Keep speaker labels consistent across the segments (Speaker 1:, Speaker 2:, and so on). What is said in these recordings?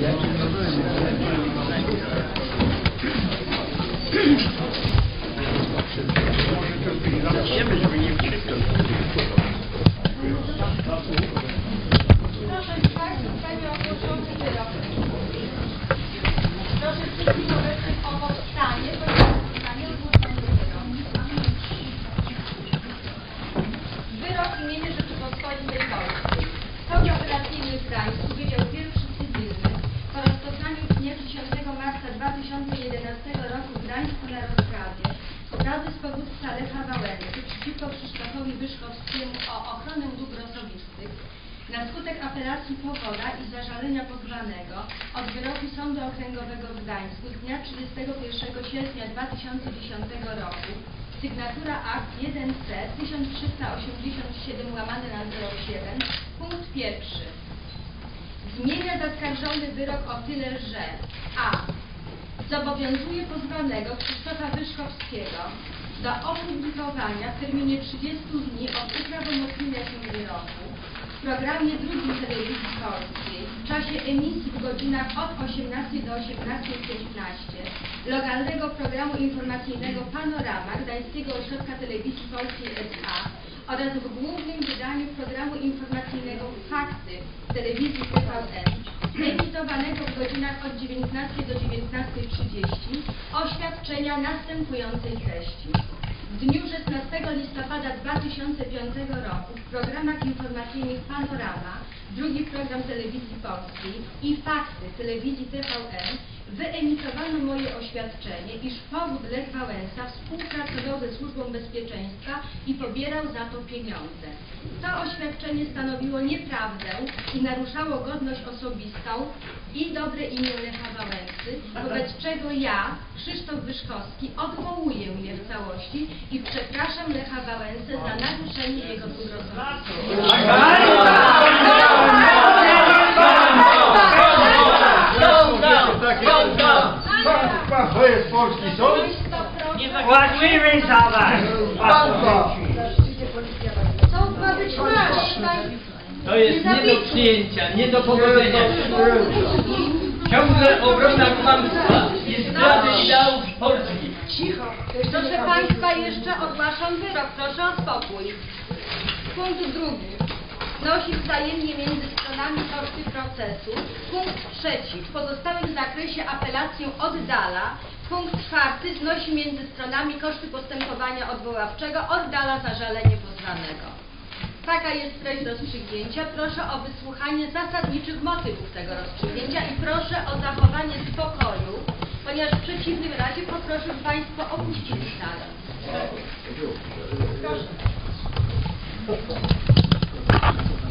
Speaker 1: Gerçekten. Sprawy z powództwa Lecha Wałęsy przeciwko Krzysztofowi Wyszkowskiemu o ochronę dóbr osobistych na skutek apelacji powoda i zażalenia pozwanego od wyroku Sądu Okręgowego w Gdańsku z dnia 31 sierpnia 2010 roku sygnatura akt 1C 1387 łamane na 07 punkt pierwszy zmienia zaskarżony wyrok o tyle, że a. Zobowiązuje pozwanego Krzysztofa Wyszkowskiego do opublikowania w terminie 30 dni od uprawomocnienia się wyroku w programie drugim telewizji polskiej w czasie emisji w godzinach od 18 do 18.15 lokalnego programu informacyjnego Panorama Gdańskiego Ośrodka Telewizji Polskiej S.A. oraz w głównym wydaniu programu informacyjnego Fakty telewizji TVN emitowanego w godzinach od 19 do 19.30 oświadczenia następującej treści. W dniu 16 listopada 2005 roku w programach informacyjnych Panorama, drugi program telewizji polskiej i Fakty telewizji TVN wyemitowano moje oświadczenie, iż powód Lech Wałęsa współpracował ze Służbą Bezpieczeństwa i pobierał za to pieniądze. To oświadczenie stanowiło nieprawdę i naruszało godność osobistą i dobre imię Lecha Wałęsy, wobec czego ja, Krzysztof Wyszkowski, odwołuję je w całości i przepraszam Lecha Wałęsę za naruszenie jego dóbr osobistych.
Speaker 2: To jest polski sąd?
Speaker 3: Płacimy za was!
Speaker 2: Banka!
Speaker 1: Sąd ma być nasz, tak?
Speaker 4: To jest nie do przyjęcia, nie do pogodzenia. Ciągle obrona kłamstwa i zdrady ideałów Polski.
Speaker 1: Proszę Państwa, jeszcze ogłaszam wyrok. Proszę o spokój. Punkt drugi. Znosi wzajemnie między stronami koszty procesu. Punkt trzeci. W pozostałym zakresie apelację oddala. Punkt czwarty. Znosi między stronami koszty postępowania odwoławczego. Oddala zażalenie pozwanego. Taka jest treść rozstrzygnięcia. Proszę o wysłuchanie zasadniczych motywów tego rozstrzygnięcia i proszę o zachowanie spokoju, ponieważ w przeciwnym razie poproszę, by Państwo opuścili salę. Proszę.
Speaker 5: 何?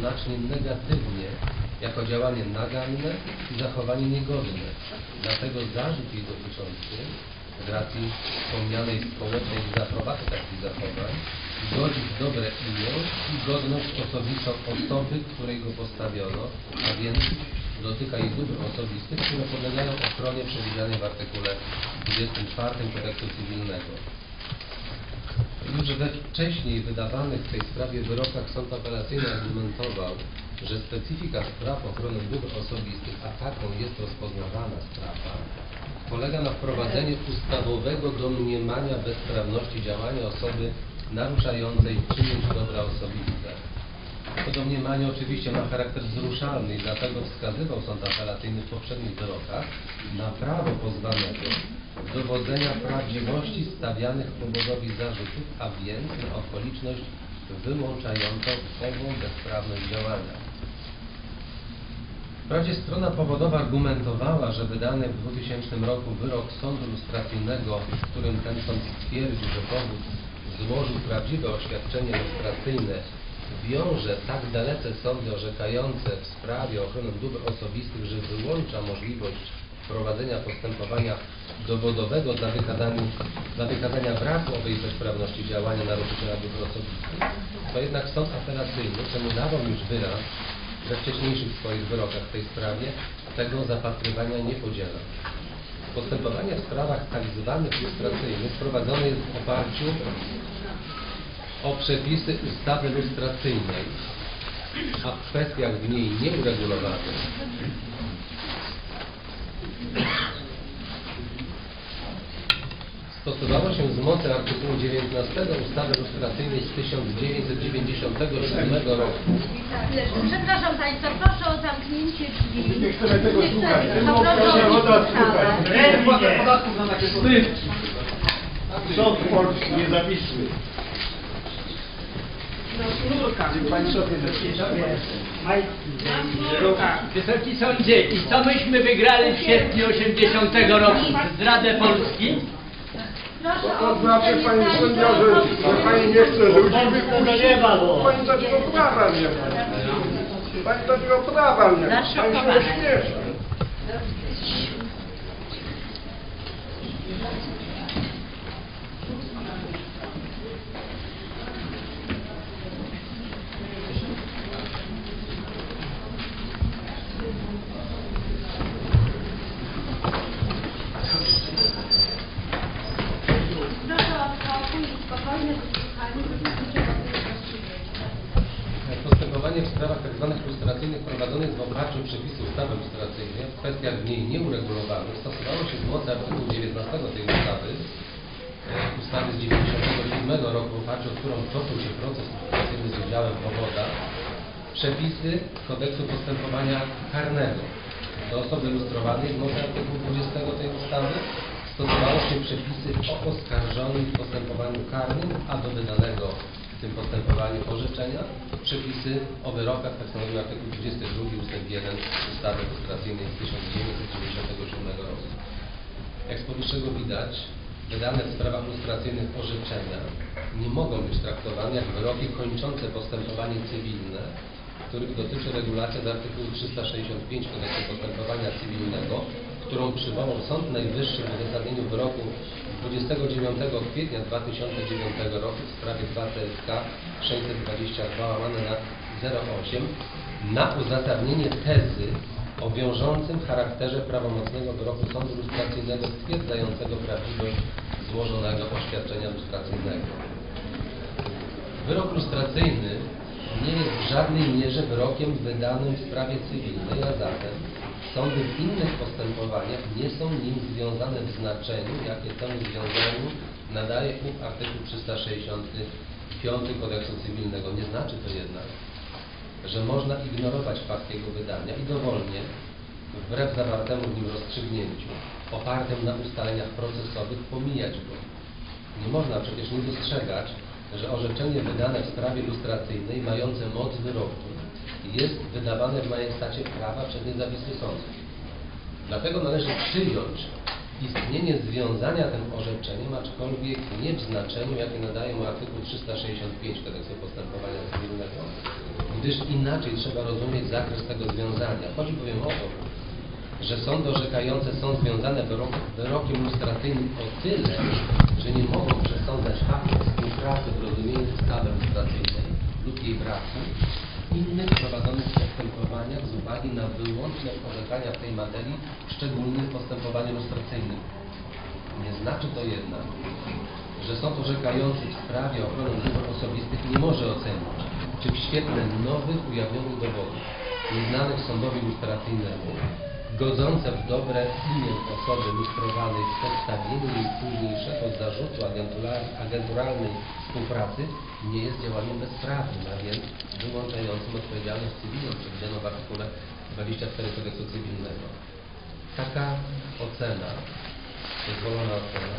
Speaker 5: Jednoznacznie negatywnie jako działanie naganne i zachowanie niegodne. Dlatego zarzut jej dotyczący z racji wspomnianej społecznej dezaprobaty takich zachowań godzi w dobre imię i godność osobistą osoby, której go postawiono, a więc dotyka jej dóbr osobistych, które podlegają ochronie przewidzianej w artykule 24 kodeksu cywilnego. Już we wcześniej wydawanych w tej sprawie wyrokach sąd apelacyjny argumentował, że specyfika spraw ochrony dóbr osobistych, a taką jest rozpoznawana sprawa, polega na wprowadzeniu ustawowego domniemania bezprawności działania osoby naruszającej czynić dobra osobiste. To domniemanie oczywiście ma charakter wzruszalny i dlatego wskazywał sąd apelacyjny w poprzednich wyrokach na prawo pozwanego dowodzenia prawdziwości stawianych powodowi zarzutów, a więc na okoliczność wyłączającą ową bezprawność działania. Wprawdzie strona powodowa argumentowała, że wydany w 2000 roku wyrok sądu lustracyjnego, w którym ten sąd stwierdził, że powód złożył prawdziwe oświadczenie lustracyjne, wiąże tak dalece sądy orzekające w sprawie ochrony dóbr osobistych, że wyłącza możliwość prowadzenia postępowania dowodowego dla wykazania, dla wykazania braku owej bezprawności działania naruszyciela dóbr osobistych, to jednak sąd apelacyjny przemudawał już wyraz we wcześniejszych swoich wyrokach w tej sprawie tego zapatrywania nie podziela. Postępowanie w sprawach tak zwanych lustracyjnych prowadzone jest w oparciu o przepisy ustawy lustracyjnej, a w kwestiach w niej nieuregulowanych stosowało się z mocy artykułu 19 ustawy lustracyjnej z 1997 roku.
Speaker 1: Przepraszam Państwa, proszę o zamknięcie drzwi.
Speaker 2: Nie chcemy tego
Speaker 1: Nie
Speaker 2: słuchać. proszę
Speaker 1: o ustawę.
Speaker 2: słuchać.
Speaker 3: stywki.
Speaker 2: Sąd polski nie Pani sobie
Speaker 4: Wysoki sądzie, i co myśmy wygrali w sierpniu 80 roku? Zdradę Polski?
Speaker 2: To znaczy, Pani
Speaker 1: do
Speaker 2: że Pani nie chce ludzi
Speaker 3: tego
Speaker 2: wypuścić.
Speaker 3: nie ma, bo-
Speaker 2: Pani takiego prawa nie ma. Pani takiego prawa nie ma. Pani się ośmiesza.
Speaker 1: Proszę o spokój i spokojne wysłuchanie, żebyśmy się mogli rozstrzygać.
Speaker 5: Postępowanie w sprawach tzw. lustracyjnych prowadzone jest w oparciu o przepisy ustawy lustracyjnej w kwestiach w niej nieuregulowanych stosowało się z mocy artykułu 19 tej ustawy, e, ustawy z 1997 roku, w oparciu o którą toczył się proces lustracyjny z udziałem powoda, przepisy kodeksu postępowania karnego. Do osoby lustrowanej z mocy artykułu 20 tej ustawy stosowało się przepisy o oskarżonym w postępowaniu karnym, a do wydanego w tym postępowaniu orzeczenia przepisy o wyrokach, tak stanowi artykuł 22 ust. 1 ustawy lustracyjnej z 1997 roku. Jak z powyższego widać, wydane w sprawach lustracyjnych orzeczenia nie mogą być traktowane jak wyroki kończące postępowanie cywilne, których dotyczy regulacja z artykułu 365 Kodeksu Postępowania Cywilnego, którą przywołał Sąd Najwyższy w uzasadnieniu wyroku 29 kwietnia 2009 roku w sprawie 2 TSK 622 łamane na 08 na uzasadnienie tezy o wiążącym charakterze prawomocnego wyroku sądu lustracyjnego stwierdzającego prawdziwość złożonego oświadczenia lustracyjnego. Wyrok lustracyjny nie jest w żadnej mierze wyrokiem wydanym w sprawie cywilnej, a zatem sądy w innych postępowaniach nie są nim związane w znaczeniu, jakie temu związaniu nadaje ów artykuł 365 Kodeksu Cywilnego. Nie znaczy to jednak, że można ignorować fakt jego wydania i dowolnie, wbrew zawartemu w nim rozstrzygnięciu, opartym na ustaleniach procesowych, pomijać go. Nie można przecież nie dostrzegać, że orzeczenie wydane w sprawie lustracyjnej, mające moc wyroku, jest wydawane w majestacie prawa przez niezawisły sąd. Dlatego należy przyjąć istnienie związania tym orzeczeniem, aczkolwiek nie w znaczeniu, jakie nadaje mu artykuł 365 Kodeksu Postępowania Cywilnego, gdyż inaczej trzeba rozumieć zakres tego związania. Chodzi bowiem o to, że sądy orzekające są związane wyrok, wyrokiem lustracyjnym o tyle, że nie mogą przesądzać faktu współpracy w rozumieniu ustawy lustracyjnej lub jej braku innych prowadzonych postępowaniach z uwagi na wyłączne orzekania w tej materii w szczególnym postępowaniu lustracyjnym. Nie znaczy to jednak, że sąd orzekający w sprawie ochrony dóbr osobistych nie może ocenić, czy w świetle nowych ujawnionych dowodów, nieznanych sądowi lustracyjnemu, godzące w dobre imię osoby lustrowanej w postawieniu jej późniejszego agentura- agenturalnej współpracy nie jest działaniem bezprawnym, a więc wyłączającym odpowiedzialność cywilną przewidzianą w artykule 24 Kodeksu Cywilnego. Taka ocena, dozwolona ocena,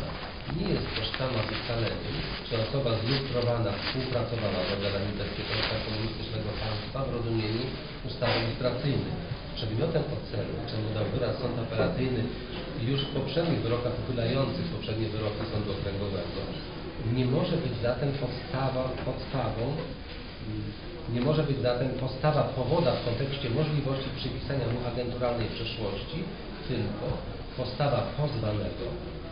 Speaker 5: nie jest tożsama z ustaleniem, czy osoba zlustrowana współpracowała z organami bezpieczeństwa komunistycznego państwa w rozumieniu ustawy lustracyjnej. Przedmiotem oceny, czemu dał wyraz sąd apelacyjny już w poprzednich wyrokach uchylających poprzednie wyroki sądu okręgowego, nie może być zatem podstawa, podstawą nie może być zatem postawa powoda w kontekście możliwości przypisania mu agenturalnej przeszłości, tylko postawa pozwanego,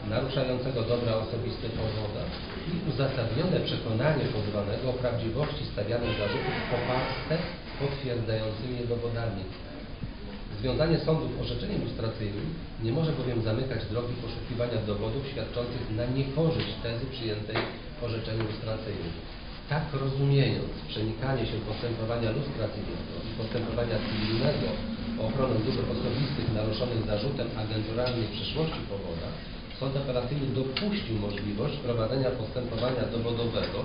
Speaker 5: naruszającego dobra osobiste powoda i uzasadnione przekonanie pozwanego o prawdziwości stawianych zarzutów poparte potwierdzającymi dowodami. Związanie sądów orzeczeniem lustracyjnym nie może bowiem zamykać drogi poszukiwania dowodów świadczących na niekorzyść tezy przyjętej w orzeczeniu lustracyjnym. Tak rozumiejąc przenikanie się postępowania lustracyjnego i postępowania cywilnego o ochronę dóbr osobistych naruszonych zarzutem agenturalnej przeszłości powoda, sąd apelacyjny dopuścił możliwość prowadzenia postępowania dowodowego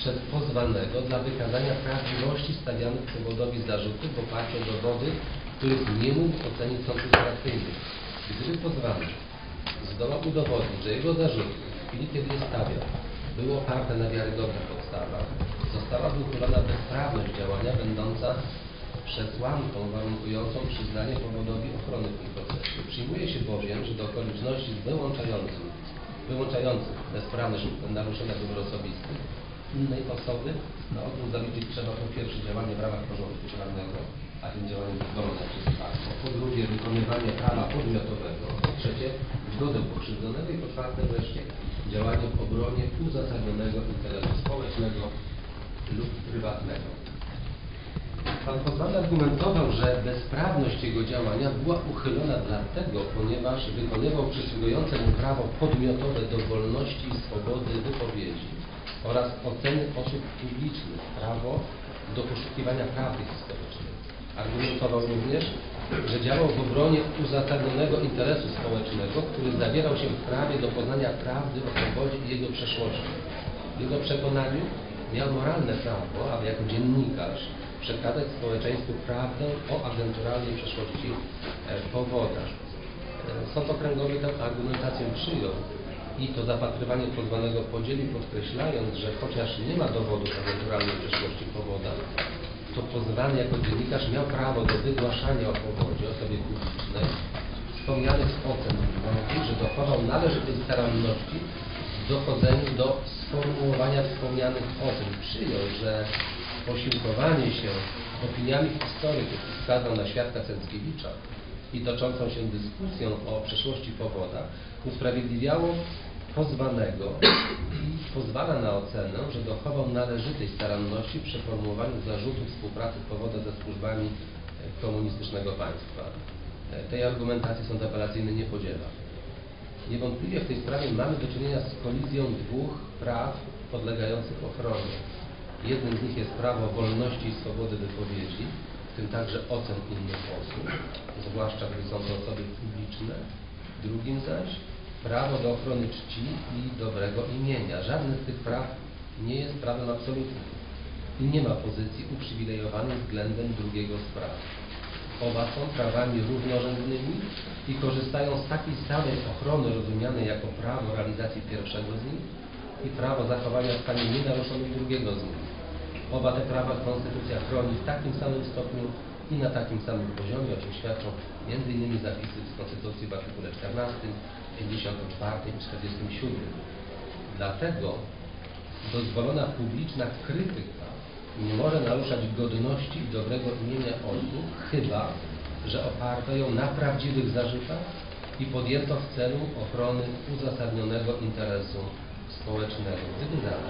Speaker 5: przez pozwanego dla wykazania prawdziwości stawianych powodowi zarzutów w oparciu o dowody, których nie mógł ocenić sąd lustracyjny. Gdyby pozwany zdołał udowodnić, że jego zarzuty w chwili, kiedy je stawiał, były oparte na wiarygodnych podstawach, zostałaby uchylona bezprawność działania będąca przesłanką warunkującą przyznanie powodowi ochrony w tym procesie. Przyjmuje się bowiem, że do okoliczności wyłączających, wyłączających bezprawność naruszenia dóbr osobistych innej osoby na odwrót zaliczyć trzeba po pierwsze działanie w ramach porządku prawnego, a tym działaniem dozwolone przez państwo, po drugie wykonywanie prawa podmiotowego, po trzecie zgodę pokrzywdzonego i po czwarte wreszcie działanie w obronie uzasadnionego interesu społecznego lub prywatnego. Pan pozwany argumentował, że bezprawność jego działania była uchylona dlatego, ponieważ wykonywał przysługujące mu prawo podmiotowe do wolności i swobody wypowiedzi oraz oceny osób publicznych, prawo do poszukiwania prawdy historycznej. Argumentował również, że działał w obronie uzasadnionego interesu społecznego, który zawierał się w prawie do poznania prawdy o powodzie i jego przeszłości. W jego przekonaniu miał moralne prawo, aby jako dziennikarz przekazać społeczeństwu prawdę o agenturalnej przeszłości e, powoda. E, Sąd okręgowy tę argumentację przyjął i to zapatrywanie pozwanego podzielił, podkreślając, że chociaż nie ma dowodów agenturalnej przeszłości powoda, to pozwany jako dziennikarz miał prawo do wygłaszania o powodzie osobie publicznej wspomnianych ocen że dochował należytej staranności w dochodzeniu do sformułowania wspomnianych ocen. Przyjął, że posiłkowanie się opiniami historyków wskazał na świadka Cęckiewicza i toczącą się dyskusją o przeszłości powoda usprawiedliwiało pozwanego pozwala na ocenę, że dochował należytej staranności przy formułowaniu zarzutów współpracy powoda ze służbami e, komunistycznego państwa. E, Tej argumentacji sąd apelacyjny nie podziela. Niewątpliwie w tej sprawie mamy do czynienia z kolizją dwóch praw podlegających ochronie. Jednym z nich jest prawo wolności i swobody wypowiedzi, w tym także ocen innych osób, zwłaszcza gdy są to osoby publiczne. Drugim zaś prawo do ochrony czci i dobrego imienia. Żadne z tych praw nie jest prawem absolutnym i nie ma pozycji uprzywilejowanej względem drugiego z praw. Oba są prawami równorzędnymi i korzystają z takiej samej ochrony rozumianej jako prawo realizacji pierwszego z nich i prawo zachowania w stanie nienaruszonym drugiego z nich. Oba te prawa Konstytucja chroni w takim samym stopniu i na takim samym poziomie, o czym świadczą m.in. zapisy z Konstytucji w artykule 14, 54 i 47. Dlatego dozwolona publiczna krytyka nie może naruszać godności i dobrego imienia osób, chyba że oparto ją na prawdziwych zarzutach i podjęto w celu ochrony uzasadnionego interesu społecznego. Zatem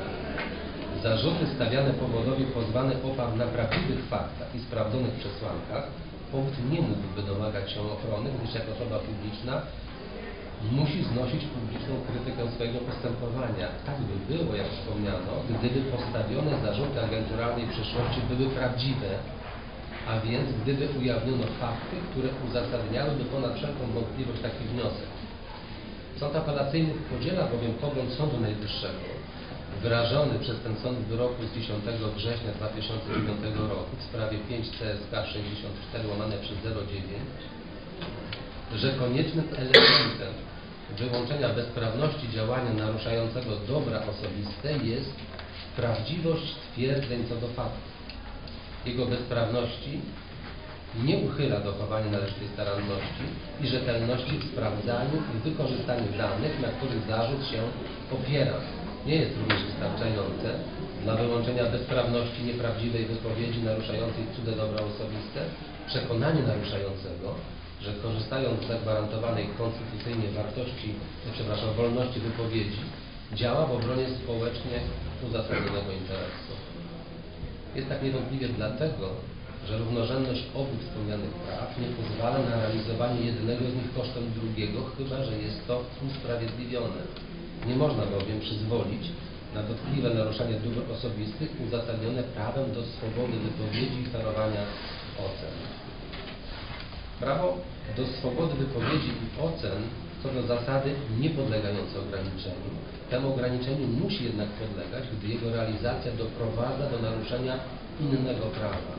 Speaker 5: zarzuty stawiane powodowi pozwany oparł na prawdziwych faktach i sprawdzonych przesłankach, powód nie mógłby domagać się ochrony, gdyż jako osoba publiczna musi znosić publiczną krytykę swojego postępowania. Tak by było, jak wspomniano, gdyby postawione zarzuty agenturalnej przeszłości były prawdziwe, a więc gdyby ujawniono fakty, które uzasadniałyby ponad wszelką wątpliwość taki wniosek. Sąd apelacyjny podziela bowiem pogląd Sądu Najwyższego, wyrażony przez ten sąd w wyroku z 10 września 2009 roku w sprawie 5 CSK 64 łamane przez 09, że koniecznym elementem wyłączenia bezprawności działania naruszającego dobra osobiste jest prawdziwość twierdzeń co do faktu. Jego bezprawności nie uchyla dochowania należytej staranności i rzetelności w sprawdzaniu i wykorzystaniu danych, na których zarzut się opiera. Nie jest również wystarczające dla wyłączenia bezprawności nieprawdziwej wypowiedzi naruszającej cudze dobra osobiste przekonanie naruszającego, że korzystając z zagwarantowanej konstytucyjnie wartości, przepraszam, wolności wypowiedzi, działa w obronie społecznie uzasadnionego interesu. Jest tak niewątpliwie dlatego, że równorzędność obu wspomnianych praw nie pozwala na realizowanie jednego z nich kosztem drugiego, chyba że jest to usprawiedliwione. Nie można bowiem przyzwolić na dotkliwe naruszanie dóbr osobistych uzasadnione prawem do swobody wypowiedzi i ferowania ocen. Prawo do swobody wypowiedzi i ocen co do zasady niepodlegające ograniczeniu. Temu ograniczeniu musi jednak podlegać, gdy jego realizacja doprowadza do naruszenia innego prawa.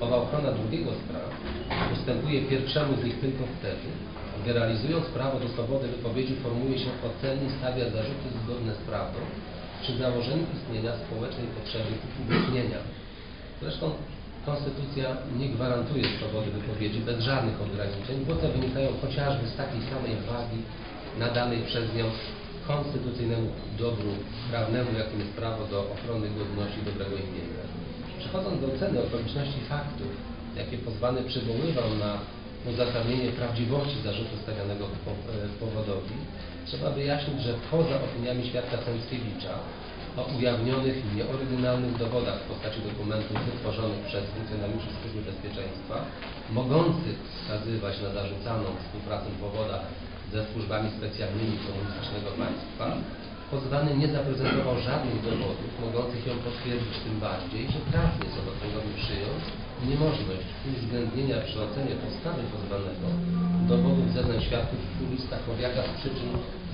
Speaker 5: Owa ochrona drugiego z praw ustępuje pierwszemu z nich tylko wtedy, gdy realizując prawo do swobody wypowiedzi formuje się oceny i stawia zarzuty zgodne z prawdą przy założeniu istnienia społecznej potrzeby upublicznienia. Zresztą Konstytucja nie gwarantuje swobody wypowiedzi bez żadnych ograniczeń, bo te wynikają chociażby z takiej samej wagi nadanej przez nią konstytucyjnemu dobru prawnemu, jakim jest prawo do ochrony godności dobrego imienia. Przechodząc do oceny okoliczności faktów, jakie pozwany przywoływał na uzasadnienie prawdziwości zarzutu stawianego e, powodowi, trzeba wyjaśnić, że poza opiniami świadka Cęckiewicza o ujawnionych nieoryginalnych dowodach w postaci dokumentów wytworzonych przez funkcjonariuszy Służby Bezpieczeństwa, mogących wskazywać na zarzucaną współpracę powoda ze służbami specjalnymi komunistycznego państwa, pozwany nie zaprezentował żadnych dowodów mogących ją potwierdzić, tym bardziej, że trafnie sądownigowi przyjąć niemożność uwzględnienia przy ocenie postawy pozwanego dowodów zeznań świadków w listach powiata z przyczyn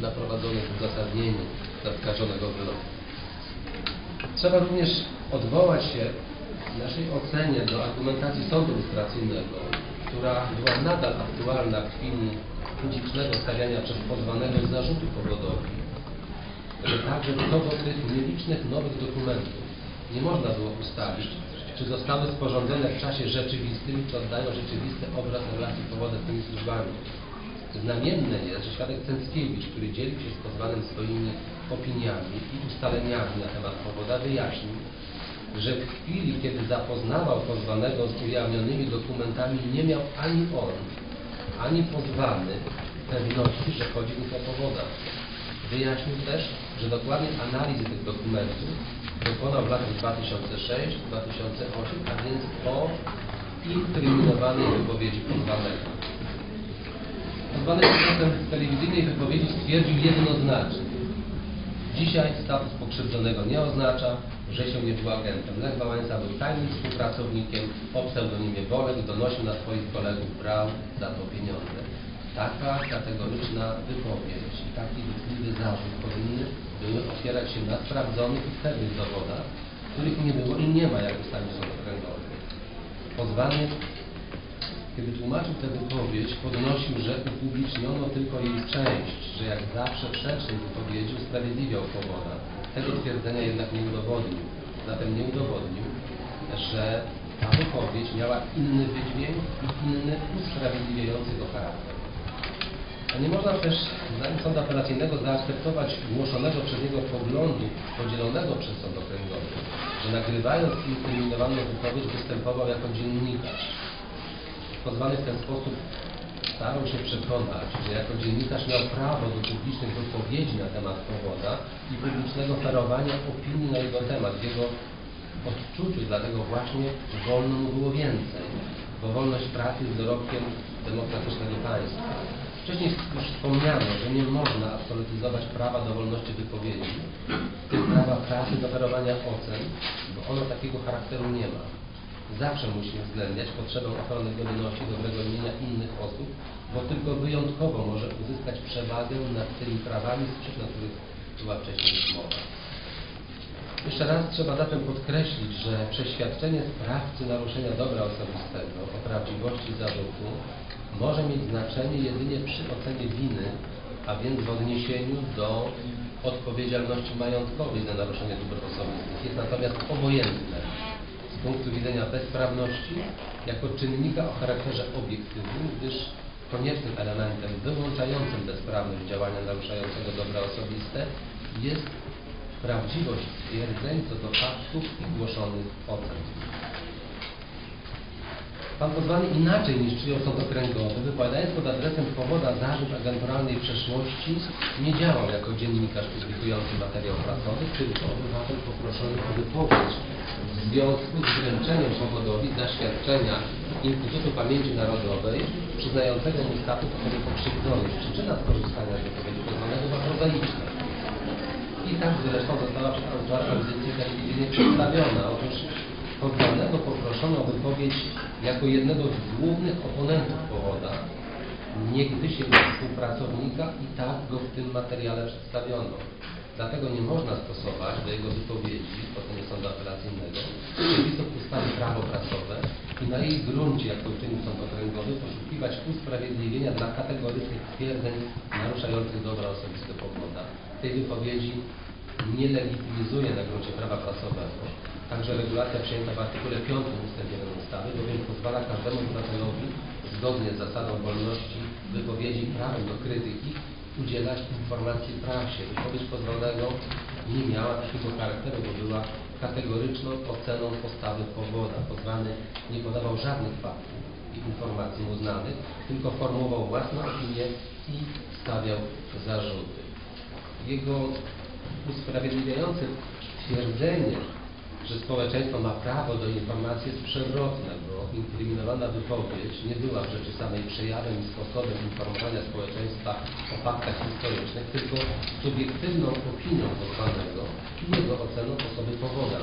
Speaker 5: naprowadzonych w uzasadnieniu zaskarżonego wyroku. Trzeba również odwołać się w naszej ocenie do argumentacji sądu lustracyjnego, która była nadal aktualna w chwili publicznego stawiania przez pozwanego zarzutu powodowi, że także co do tych nielicznych nowych dokumentów nie można było ustalić, czy zostały sporządzone w czasie rzeczywistym, czy oddają rzeczywisty obraz relacji powoda z tymi służbami. Znamienne jest, że świadek Cęckiewicz, który dzielił się z pozwanym swoimi opiniami i ustaleniami na temat powoda, wyjaśnił, że w chwili, kiedy zapoznawał pozwanego z ujawnionymi dokumentami, nie miał ani on, ani pozwany pewności, że chodzi mu o powoda. Wyjaśnił też, że dokładnej analizy tych dokumentów dokonał w latach 2006-2008, a więc po inkryminowanej wypowiedzi pozwanego. Pozwany w telewizyjnej wypowiedzi stwierdził jednoznacznie, Dzisiaj status pokrzywdzonego nie oznacza, że się nie był agentem. Lech Wałęsa był tajnym współpracownikiem, o pseudonimie Bolek donosił na swoich kolegów, brał za to pieniądze. Taka kategoryczna wypowiedź i taki dotkliwy zarzut powinny były opierać się na sprawdzonych i pewnych dowodach, których nie było i nie ma, jak ustalił sąd okręgowy. Pozwany kiedy tłumaczył tę wypowiedź, podnosił, że upubliczniono tylko jej część, że jak zawsze przecznik wypowiedzi usprawiedliwiał powoda. Tego twierdzenia jednak nie udowodnił. Zatem nie udowodnił, że ta wypowiedź miała inny wydźwięk i inny usprawiedliwiający go charakter. Nie można też, zdaniem sądu apelacyjnego, zaakceptować głoszonego przez niego poglądu podzielonego przez sąd okręgowy, że nagrywając inkryminowaną wypowiedź występował jako dziennikarz pozwany w ten sposób starał się przekonać, że jako dziennikarz miał prawo do publicznych wypowiedzi na temat powoda i publicznego ferowania opinii na jego temat. W jego odczuciu dlatego właśnie wolno mu było więcej, bo wolność pracy jest dorobkiem demokratycznego państwa. Wcześniej już wspomniano, że nie można absolutyzować prawa do wolności wypowiedzi, prawa pracy do ferowania ocen, bo ono takiego charakteru nie ma zawsze musi uwzględniać potrzebę ochrony godności dobrego imienia innych osób, bo tylko wyjątkowo może uzyskać przewagę nad tymi prawami, z przyczyn których była wcześniej już mowa. Jeszcze raz trzeba zatem podkreślić, że przeświadczenie sprawcy naruszenia dobra osobistego o prawdziwości zarzutu może mieć znaczenie jedynie przy ocenie winy a więc w odniesieniu do odpowiedzialności majątkowej za naruszenie dóbr osobistych. Jest natomiast obojętne z punktu widzenia bezprawności jako czynnika o charakterze obiektywnym, gdyż koniecznym elementem wyłączającym bezprawność działania naruszającego dobra osobiste jest prawdziwość stwierdzeń co do faktów i głoszonych ocen. Pan pozwany inaczej niż czynił sąd okręgowy, wypowiadając pod adresem powoda zarzut agenturalnej przeszłości, nie działał jako dziennikarz publikujący materiał prasowy, tylko obywatel poproszony o wypowiedź w związku z wręczeniem powodowi zaświadczenia Instytutu Pamięci Narodowej przyznającego mu statut osoby pokrzywdzonej. Przyczyna skorzystania z wypowiedzi pozwanego była prozaiczna. I tak zresztą została przez autora audycji telewizyjnie przedstawiona. Otóż pozwanego poproszono o wypowiedź jako jednego z głównych oponentów powoda, niegdyś jego współpracownika i tak go w tym materiale przedstawiono. Dlatego nie można stosować do jego wypowiedzi w ocenie sądu apelacyjnego przepisów ustawy prawo prasowe i na jej gruncie, jak to uczynił sąd okręgowy, poszukiwać usprawiedliwienia dla kategorycznych twierdzeń naruszających dobra osobiste powoda. Tej wypowiedzi nie legitymizuje na gruncie prawa prasowego. Także regulacja przyjęta w artykule 5 ust. 1 ustawy, bowiem pozwala każdemu obywatelowi zgodnie z zasadą wolności wypowiedzi i prawem do krytyki udzielać informacji prasie. Wypowiedź pozwolonego nie miała takiego charakteru, bo była kategoryczną oceną postawy powoda. Pozwany nie podawał żadnych faktów i informacji uznanych, tylko formułował własną opinię i stawiał zarzuty. Jego usprawiedliwiające twierdzenie, że społeczeństwo ma prawo do informacji jest przewrotne, bo inkryminowana wypowiedź nie była w rzeczy samej przejawem i sposobem informowania społeczeństwa o faktach historycznych, tylko subiektywną opinią posłanego i jego oceną osoby powoda.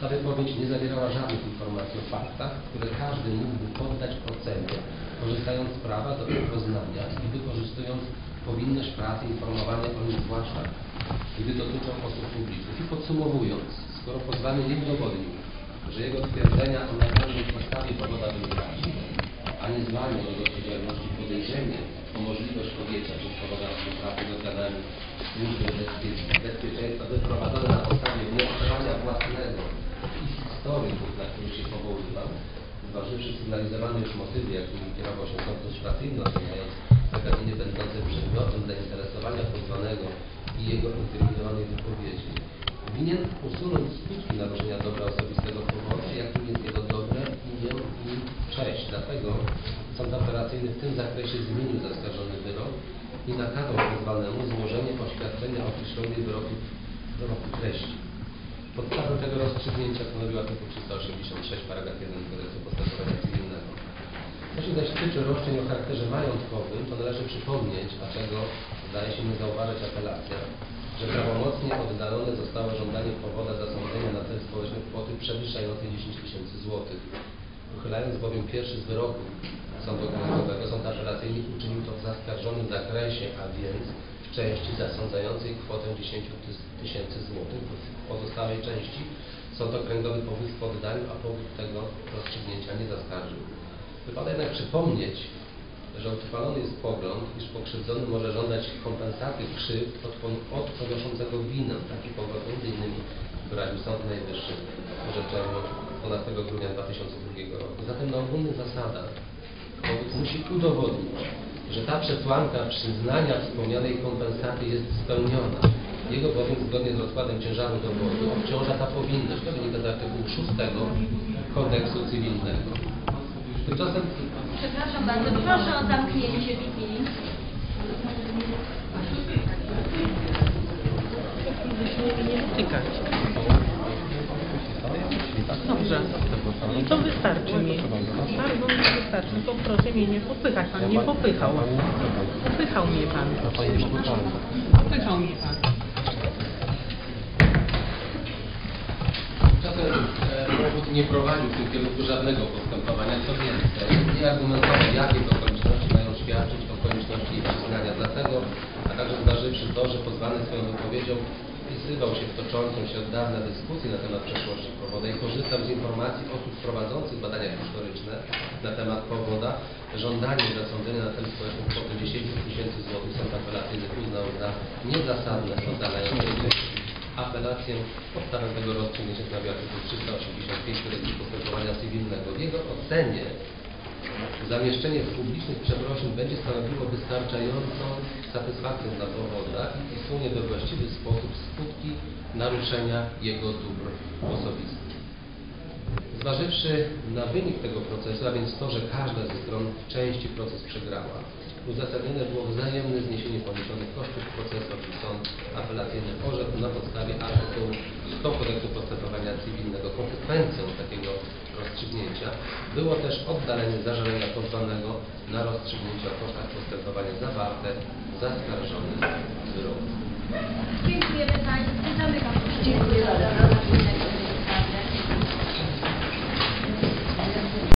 Speaker 5: Ta wypowiedź nie zawierała żadnych informacji o faktach, które każdy mógłby poddać ocenie, korzystając z prawa do poznania i wykorzystując powinność pracy informowania o nich zwłaszcza, gdy dotyczą osób publicznych. I podsumowując, skoro pozwany nie udowodnił, że jego twierdzenia o nagannej podstawie powoda były prawdziwe, a nie złamie jego odpowiedzialności podejrzenie o możliwość podjęcia przez powoda współpracy z organami służby bezpie- bezpieczeństwa wyprowadzone na podstawie wnioskowania własnego i historyków, na których się powoływał, zważywszy sygnalizowane już motywy, jakimi kierował się sąd lustracyjny, oceniając zagadnienie będące przedmiotem zainteresowania pozwanego i jego inkryminowanej wypowiedzi, winien usunąć skutki naruszenia dobra osobistego powodu, jakim jest jego dobre imię i cześć. Dlatego sąd apelacyjny w tym zakresie zmienił zaskarżony wyrok i nakazał pozwanemu złożenie oświadczenia o określonej wyroku, wyroku treści. Podstawę tego rozstrzygnięcia stanowił artykuł 386 paragraf 1 Kodeksu Postępowania Cywilnego. Co się zaś tyczy roszczeń o charakterze majątkowym, to należy przypomnieć, a czego zdaje się nie zauważyć apelacja, że prawomocnie oddalone zostało żądanie powoda zasądzenia na cel społeczny kwoty przewyższającej 10 tysięcy złotych. Uchylając bowiem pierwszy z wyroków Sądu Okręgowego, Sąd Apelacyjny uczynił to w zaskarżonym zakresie, a więc w części zasądzającej kwotę 10 tys- tysięcy złotych. W pozostałej części Sąd Okręgowy powód w oddaniu, a powód tego rozstrzygnięcia nie zaskarżył. Wypada jednak przypomnieć, że utrwalony jest pogląd, iż pokrzywdzony może żądać kompensaty krzywd od, od ponoszącego winę. Taki pogląd m.in. wyraził Sąd Najwyższy orzeczeniu 12 grudnia 2002 roku. Zatem na ogólnych zasadach musi udowodnić, że ta przesłanka przyznania wspomnianej kompensaty jest spełniona. Jego bowiem zgodnie z rozkładem ciężaru dowodu obciąża ta powinność. Wynika z artykułu 6 Kodeksu Cywilnego. Tymczasem
Speaker 1: Przepraszam bardzo, proszę o zamknięcie drzwi.
Speaker 6: nie dotykać. Dobrze. To wystarczy mi. Bardzo mi wystarczy. To proszę mnie nie popychać. Pan nie popychał. Popychał mnie pan. Popychał mnie pan.
Speaker 5: Nie prowadził w tym kierunku żadnego postępowania, co więcej, nie argumentował, jakie to okoliczności mają świadczyć o konieczności ich przyznania. Dlatego, a także zważywszy to, że pozwany swoją wypowiedzią wpisywał się w toczącą się od dawna dyskusję na temat przeszłości powoda i korzystał z informacji osób prowadzących badania historyczne na temat powoda, żądanie zasądzenia na ten społeczny kwoty 10 tysięcy złotych sąd apelacyjny uznał za niezasadne, oddalające się apelację podstawę tego rozstrzygnięcia stanowi artykuł 385 Kodeksu postępowania cywilnego. W jego ocenie zamieszczenie publicznych przeprosin będzie stanowiło wystarczającą satysfakcję dla powoda i usunie we właściwy sposób skutki naruszenia jego dóbr osobistych. Zważywszy na wynik tego procesu, a więc to, że każda ze stron w części proces przegrała, uzasadnione było wzajemne zniesienie poniesionych kosztów procesu, czyli sąd apelacyjny orzekł na podstawie artykułu 100 Kodeksu Postępowania Cywilnego. Konsekwencją takiego rozstrzygnięcia było też oddalenie zażalenia pozwanego na rozstrzygnięcie o kosztach postępowania zawarte w zaskarżonym wyroku.
Speaker 1: Dziękujemy Państwu. Zamykam posiedzenie.